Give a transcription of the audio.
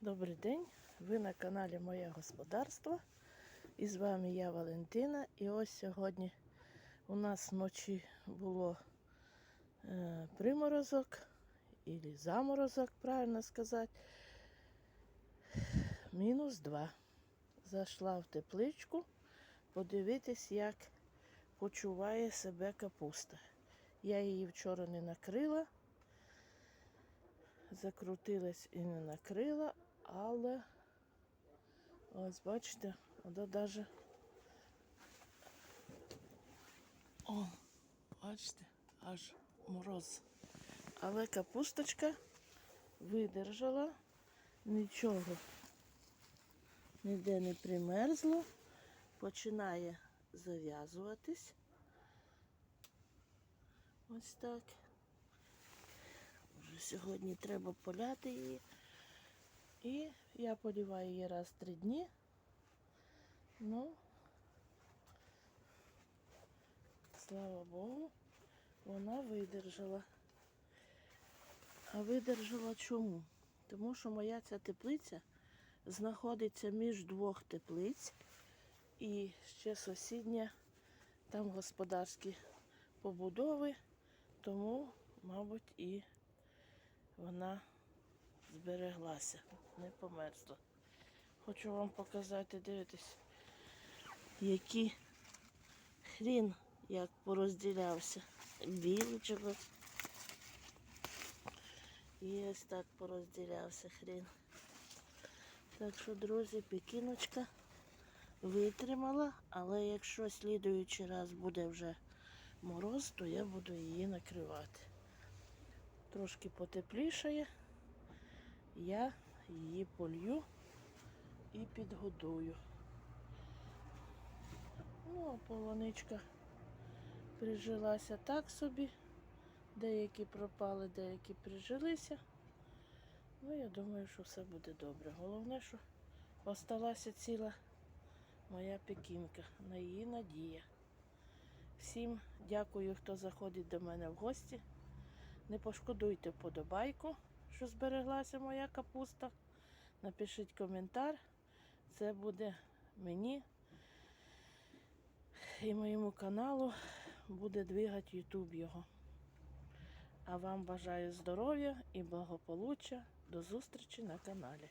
Добрий день, ви на каналі Моє Господарство. І з вами я Валентина. І ось сьогодні у нас вночі було е, приморозок, і заморозок, правильно сказати. Мінус 2. Зайшла в тепличку подивитись, як почуває себе капуста. Я її вчора не накрила закрутилась і не накрила, але ось бачите, воно даже о, бачите, аж мороз. Але капусточка видержала, нічого ніде не примерзло, починає зав'язуватись. Ось так. Вже сьогодні треба поляти її. І я поліваю її раз в три дні. Ну, слава Богу, вона видержала. А видержала чому? Тому що моя ця теплиця знаходиться між двох теплиць і ще сусідня, там господарські побудови, тому, мабуть, і вона збереглася, не померзла. Хочу вам показати, дивитись, який хрін як порозділявся. Білочок. І ось так порозділявся хрін. Так що, друзі, пекіночка витримала, але якщо слідуючий раз буде вже мороз, то я буду її накривати трошки потеплішає, я її полью і підгодую. Ну, а полоничка прижилася так собі. Деякі пропали, деякі прижилися. Ну, я думаю, що все буде добре. Головне, що осталася ціла моя пекінка, на її надія. Всім дякую, хто заходить до мене в гості. Не пошкодуйте вподобайку, що збереглася моя капуста. Напишіть коментар. Це буде мені і моєму каналу буде двигати Ютуб його. А вам бажаю здоров'я і благополуччя. До зустрічі на каналі.